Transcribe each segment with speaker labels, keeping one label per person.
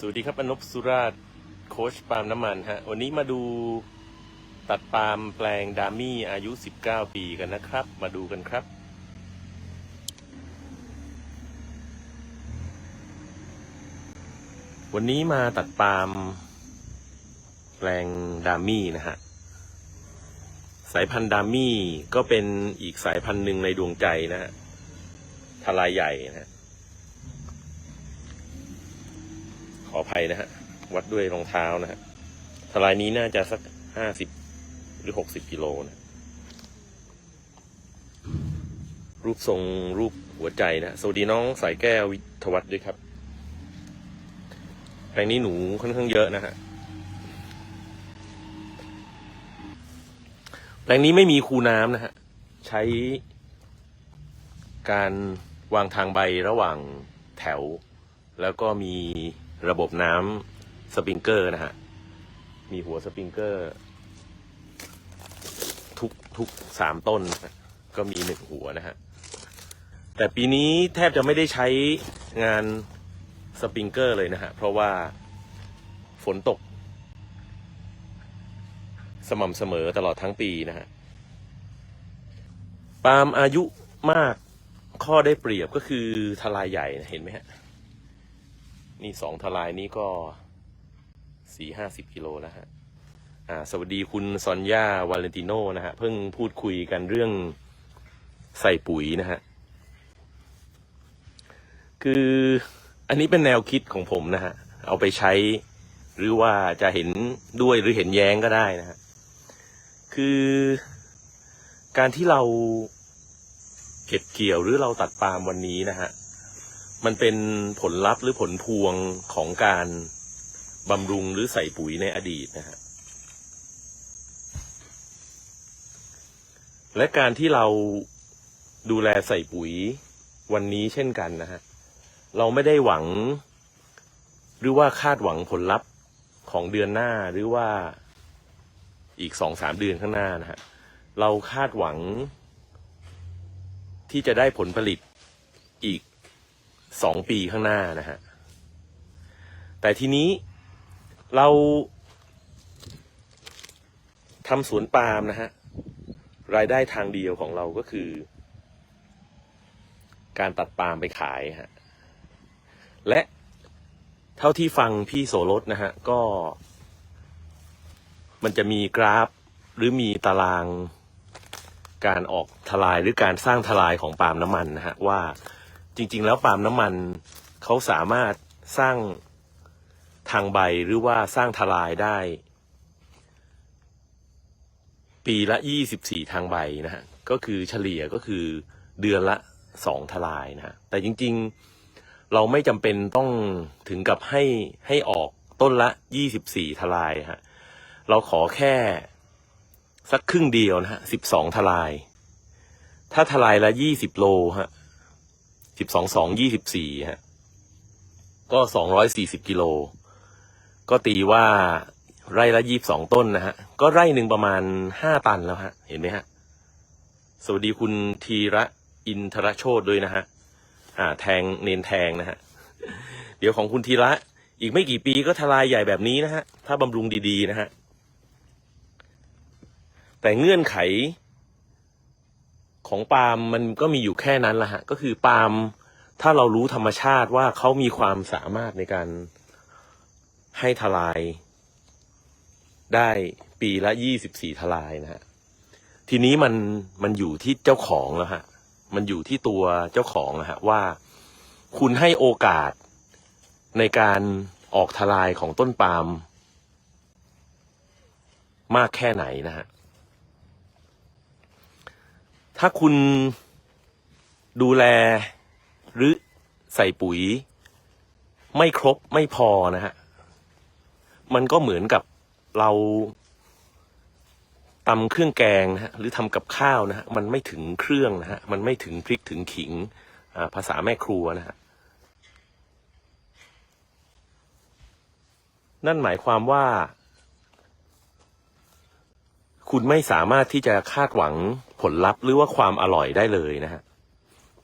Speaker 1: สวัสดีครับอนบสุราชโคชปาล์มน้ำมันฮะ วันนี้มาดูตัดปาล์มแปลงดามี่อายุ 19 ปีกันนะครับ มาดูกันครับ วันนี้มาตัดปาล์มแปลงดามี่นะฮะ สายพันธุ์ดามี่ก็เป็นอีกสายพันธุ์หนึ่งในดวงใจนะฮะทลายใหญ่นะฮะ ข ออภัยนะฮะ วัดด้วยรองเท้านะฮะทลายนี้น่าจะสักห้าสิบหรือหกสิบกิโลนะ รูปทรงรูปหัวใจนะ สวัสดีน้องสายแก้ววิทวัฒด้วยครับแปลงนี้หนูค่อนข้างเยอะนะฮะ แปลงนี้ไม่มีคูน้ำนะฮะ ใช้การวางทางใบระหว่างแถว แล้วก็มี ระบบน้ำสปริงเกอร์นะฮะ มีหัวสปริงเกอร์ ทุกทุกสามต้น ก็มีหนึ่งหัวนะฮะ แต่ปีนี้แทบจะไม่ได้ใช้งานสปริงเกอร์เลยนะฮะ เพราะว่าฝนตก สม่ำเสมอตลอดทั้งปีนะฮะ ปาล์มอายุมากข้อได้เปรียบก็คือทลายใหญ่นะเห็นไหมฮะ นี่สองทลายนี้ก็สี่ห้าสิบกิโลแล้วฮะอ่าสวัสดีคุณซอนยาวาเลนติโนนะฮะ เพิ่งพูดคุยกันเรื่องใส่ปุ๋ยนะฮะ คืออันนี้เป็นแนวคิดของผมนะฮะ เอาไปใช้ หรือว่าจะเห็นด้วยหรือเห็นแย้งก็ได้นะฮะ คือการที่เราเก็บเกี่ยวหรือเราตัดปาล์มวันนี้นะฮะ มันเป็นผลลัพธ์หรือผลพวงของการบำรุงหรือใส่ปุ๋ยในอดีตนะฮะและการที่เราดูแลใส่ปุ๋ยวันนี้เช่นกันนะฮะเราไม่ได้หวัง หรือว่าคาดหวังผลลัพธ์ของเดือนหน้าหรือว่าอีกสองสามเดือนข้างหน้านะฮะเราคาดหวังที่จะได้ผลผลิต สองปีข้างหน้านะฮะ แต่ทีนี้เราทำสวนปาล์มนะฮะ รายได้ทางเดียวของเราก็คือ การตัดปาล์มไปขายฮะ และเท่าที่ฟังพี่โสรสนะฮะ ก็ มันจะมีกราฟหรือมีตารางการออกทลายหรือการสร้างทลายของปาล์มน้ำมันนะฮะว่า จริง ๆ แล้วปาล์มน้ำมันเขาสามารถสร้างทางใบหรือว่าสร้างทลายได้ ปีละยี่สิบสี่ทางใบนะฮะก็คือเฉลี่ยก็คือเดือนละสองทลายนะฮะแต่จริง ๆเราไม่จำเป็นต้องถึงกับให้ให้ออกต้นละยี่สิบสี่ทลายฮะเราขอแค่สักครึ่งเดียวนะฮะสิบสองทลาย ถ้าทลายละยี่สิบโลฮะ สิบสองสองยี่สิบสี่ฮะ ก็สองร้อยสี่สิบกิโล ก็ตีว่าไร่ละยี่บสองต้นนะฮะ ก็ไร่หนึ่งประมาณห้าตันแล้วฮะ เห็นไหมฮะ สวัสดีคุณธีระอินทรโชตด้วยนะฮะ อ่า แทงเนนแทงนะฮะ เดี๋ยวของคุณธีระอีกไม่กี่ปีก็ทลายใหญ่แบบนี้นะฮะ ถ้าบำรุงดีๆนะฮะ แต่เงื่อนไข ของปาล์มมันก็มีอยู่แค่นั้นละฮะ ก็คือปาล์มถ้าเรารู้ธรรมชาติว่าเขามีความสามารถในการให้ทลาย ได้ปีละยี่สิบสี่ทลายนะฮะ ทีนี้มันมันอยู่ที่เจ้าของแล้วฮะ มันอยู่ที่ตัวเจ้าของนะฮะว่าคุณให้โอกาสในการออกทลายของต้นปาล์มมากแค่ไหนนะฮะ ถ้าคุณดูแลหรือใส่ปุ๋ย ไม่ครบไม่พอนะฮะ มันก็เหมือนกับเราตำเครื่องแกงนะฮะหรือทำกับข้าวนะฮะมันไม่ถึงเครื่องนะฮะมันไม่ถึงพริกถึงขิงอ่าภาษาแม่ครัวนะฮะนั่นหมายความว่า คุณไม่สามารถที่จะคาดหวังผลลัพธ์หรือว่าความอร่อยได้เลยนะฮะ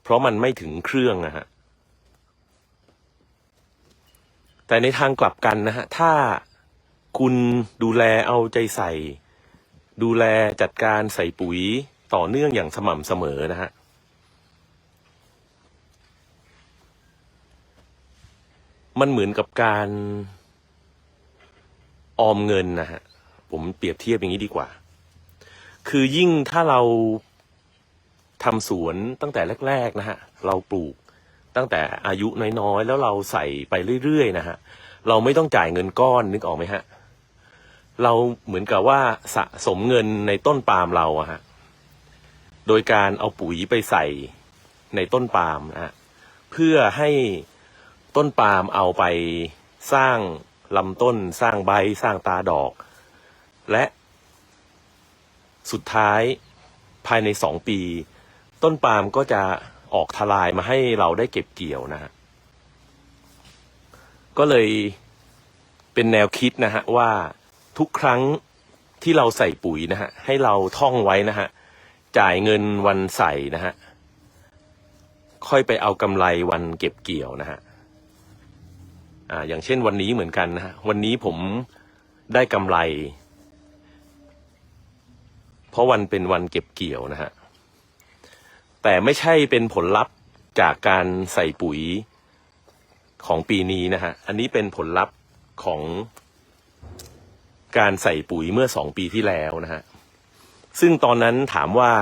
Speaker 1: เพราะมันไม่ถึงเครื่องนะฮะ แต่ในทางกลับกันนะฮะ ถ้าคุณดูแลเอาใจใส่ ดูแลจัดการใส่ปุ๋ยต่อเนื่องอย่างสม่ำเสมอนะฮะ มันเหมือนกับการออมเงินนะฮะ ผมเปรียบเทียบอย่างนี้ดีกว่า คือยิ่งถ้าเราทำสวนตั้งแต่แรก ๆ นะฮะ เราปลูกตั้งแต่อายุน้อยๆ แล้วเราใส่ไปเรื่อยๆ นะฮะ เราไม่ต้องจ่ายเงินก้อนนึกออกไหมฮะ เราเหมือนกับว่าสะสมเงินในต้นปาล์มเราอะฮะ โดยการเอาปุ๋ยไปใส่ในต้นปาล์มนะฮะ เพื่อให้ต้นปาล์มเอาไปสร้างลำต้นสร้างใบสร้างตาดอก และ สุดท้ายภายในสองปี ต้นปาล์มก็จะออกทลายมาให้เราได้เก็บเกี่ยวนะฮะก็เลยเป็นแนวคิดนะฮะว่าทุกครั้งที่เราใส่ปุ๋ยนะฮะให้เราท่องไว้นะฮะจ่ายเงินวันใส่นะฮะค่อยไปเอากำไรวันเก็บเกี่ยวนะฮะอ่าอย่างเช่นวันนี้เหมือนกันนะฮะวันนี้ผมได้กำไร เพราะวันเป็นวันเก็บเกี่ยวนะฮะ แต่ไม่ใช่เป็นผลลัพธ์จากการใส่ปุ๋ยของปีนี้นะฮะ อันนี้เป็นผลลัพธ์ของการใส่ปุ๋ยเมื่อสองปีที่แล้วนะฮะ ซึ่งตอนนั้นถามว่า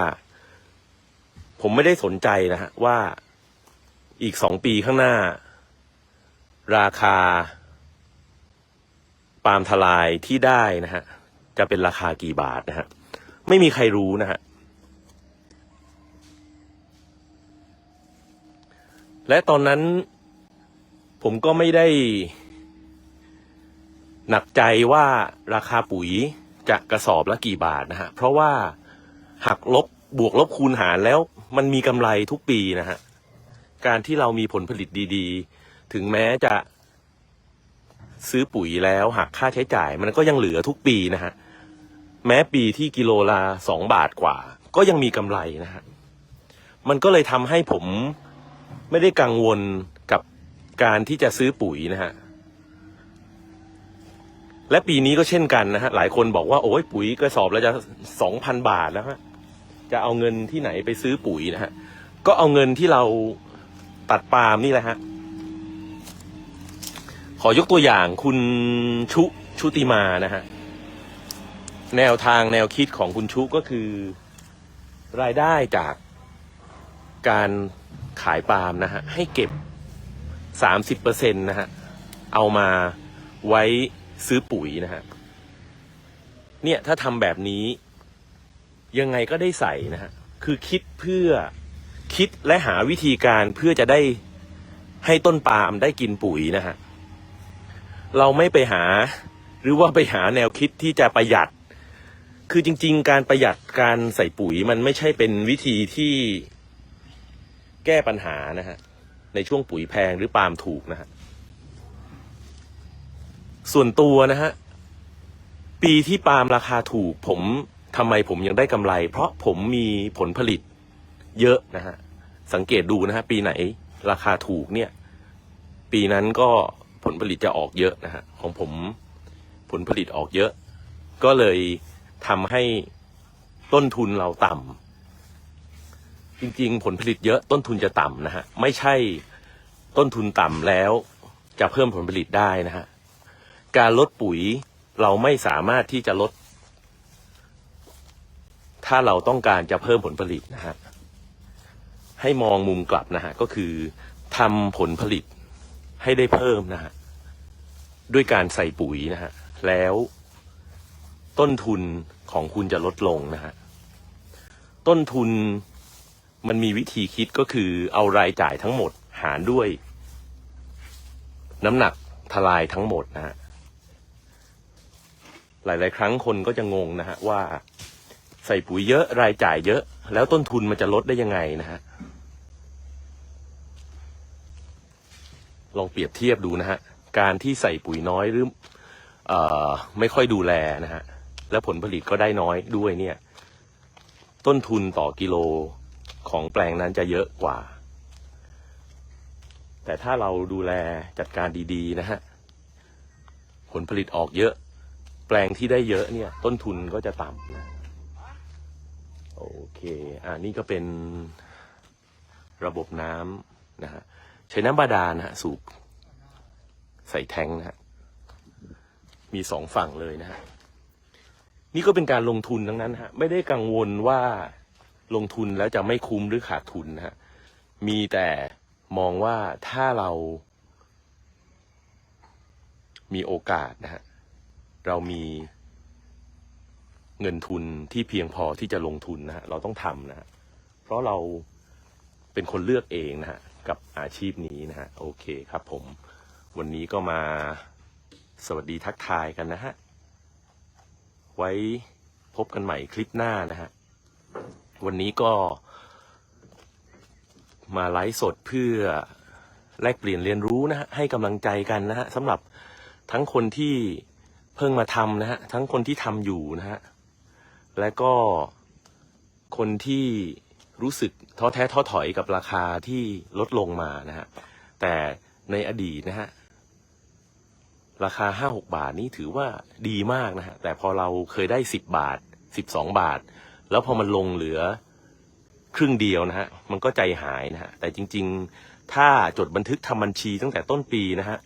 Speaker 1: ผมไม่ได้สนใจนะฮะว่าอีกสองปีข้างหน้า ราคา ปาล์มทลายที่ได้นะฮะ จะเป็นราคากี่บาทนะฮะ ไม่มีใครรู้นะฮะและตอนนั้น ผมก็ไม่ได้ หนักใจว่าราคาปุ๋ยจะกระสอบละกี่บาทนะฮะ เพราะว่าหักลบบวกลบคูณหารแล้วมันมีกำไรทุกปีนะฮะ การที่เรามีผลผลิตดีๆ ถึงแม้จะซื้อปุ๋ยแล้วหักค่าใช้จ่าย มันก็ยังเหลือทุกปีนะฮะ แม้ปีที่กิโลละสองบาทกว่า ก็ยังมีกำไรนะฮะมันก็เลยทำให้ผมไม่ได้กังวลกับการที่จะซื้อปุ๋ยนะฮะและปีนี้ก็เช่นกันนะฮะหลายคนบอกว่าโอ้ยปุ๋ยกระสอบแล้วจะสองพันบาทแล้วฮะจะเอาเงินที่ไหนไปซื้อปุ๋ยนะฮะก็เอาเงินที่เราตัดปาล์มนี่แหละฮะขอยกตัวอย่างคุณชุชุติมานะฮะ แนวทางแนวคิดของคุณชุก็คือ รายได้จากการขายปาล์มนะฮะ ให้เก็บสามสิบเปอร์เซ็นตนะฮะ เอามาไว้ซื้อปุ๋ยนะฮะ เนี่ยถ้าทำแบบนี้ยังไงก็ได้ใส่นะฮะ คือคิดเพื่อคิดและหาวิธีการเพื่อจะได้ให้ต้นปาล์มได้กินปุ๋ยนะฮะ เราไม่ไปหา หรือว่าไปหาแนวคิดที่จะประหยัด คือจริง ๆ การประหยัดการใส่ปุ๋ยมันไม่ใช่เป็นวิธีที่แก้ปัญหานะฮะ ในช่วงปุ๋ยแพงหรือปาล์มถูกนะฮะ ส่วนตัวนะฮะ ปีที่ปาล์มราคาถูก ผมทำไมผมยังได้กำไร เพราะผมมีผลผลิตเยอะนะฮะ สังเกตดูนะฮะ ปีไหนราคาถูกเนี่ย ปีนั้นก็ผลผลิตจะออกเยอะนะฮะ ของผมผลผลิตออกเยอะ ก็เลย ทำให้ต้นทุนเราต่ำจริงๆ ผลผลิตเยอะต้นทุนจะต่ำนะฮะไม่ใช่ต้นทุนต่ำแล้วจะเพิ่มผลผลิตได้นะฮะการลดปุ๋ยเราไม่สามารถที่จะลด ถ้าเราต้องการจะเพิ่มผลผลิตนะฮะให้มองมุมกลับนะฮะก็คือทำผลผลิตให้ได้เพิ่มนะฮะด้วยการใส่ปุ๋ยนะฮะแล้ว ต้นทุนของคุณจะลดลงนะฮะ ต้นทุนมันมีวิธีคิดก็คือเอารายจ่ายทั้งหมดหารด้วย น้ำหนักทลายทั้งหมดนะฮะ หลาย ๆ ครั้งคนก็จะงงนะฮะว่าใส่ปุ๋ยเยอะรายจ่ายเยอะ แล้วต้นทุนมันจะลดได้ยังไงนะฮะ ลองเปรียบเทียบดูนะฮะ การที่ใส่ปุ๋ยน้อยหรือออไม่ค่อยดูแลนะฮะ แล้วผลผลิตก็ได้น้อยด้วยเนี่ย ต้นทุนต่อกิโลของแปลงนั้นจะเยอะกว่า แต่ถ้าเราดูแลจัดการดีๆนะฮะ ผลผลิตออกเยอะ แปลงที่ได้เยอะเนี่ย ต้นทุนก็จะต่ำนะโอเค อ่านี่ก็เป็นระบบน้ำนะฮะ ใช้น้ำบาดาลนะฮะ สูบใส่แทงนะฮะ มีสองฝั่งเลยนะฮะ นี่ก็เป็นการลงทุนทั้งนั้นฮะไม่ได้กังวลว่าลงทุนแล้วจะไม่คุ้มหรือขาดทุนนะฮะมีแต่มองว่าถ้าเรา มีโอกาสนะฮะเรามีเงินทุนที่เพียงพอที่จะลงทุนนะฮะเราต้องทำนะฮะเพราะเราเป็นคนเลือกเองนะฮะกับอาชีพนี้นะฮะโอเคครับผม วันนี้ก็มาสวัสดีทักทายกันนะฮะ ไว้พบกันใหม่คลิปหน้านะฮะ วันนี้ก็มาไลฟ์สดเพื่อแลกเปลี่ยนเรียนรู้นะฮะ ให้กำลังใจกันนะฮะสำหรับทั้งคนที่เพิ่งมาทำนะฮะ ทั้งคนที่ทำอยู่นะฮะ และก็คนที่รู้สึกท้อแท้ท้อถอยกับราคาที่ลดลงมานะฮะ แต่ในอดีตนะฮะ ราคาห้าหกบาทนี้ถือว่าดีมากนะฮะ แต่พอเราเคยได้สิบบาทสิบสองบาท แล้วพอมันลงเหลือครึ่งเดียวนะฮะ มันก็ใจหายนะฮะ แต่จริง ๆ ถ้าจดบันทึกทำบัญชีตั้งแต่ต้นปีนะฮะ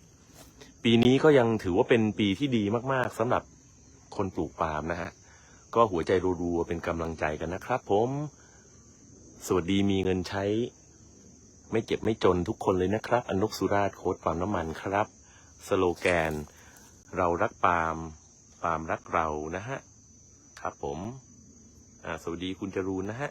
Speaker 1: ปีนี้ก็ยังถือว่าเป็นปีที่ดีมากๆสำหรับคนปลูกปาล์มนะฮะ ก็หัวใจรัวๆเป็นกำลังใจกันนะครับ ผม สวัสดีมีเงินใช้ ไม่เจ็บไม่จนทุกคนเลยนะครับ อนุกสุราชโค้ดปามน้ำมันครับ สโลแกน เรารักปาล์มปาล์มรักเรานะฮะครับผมสวัสดีคุณจรูนนะฮะ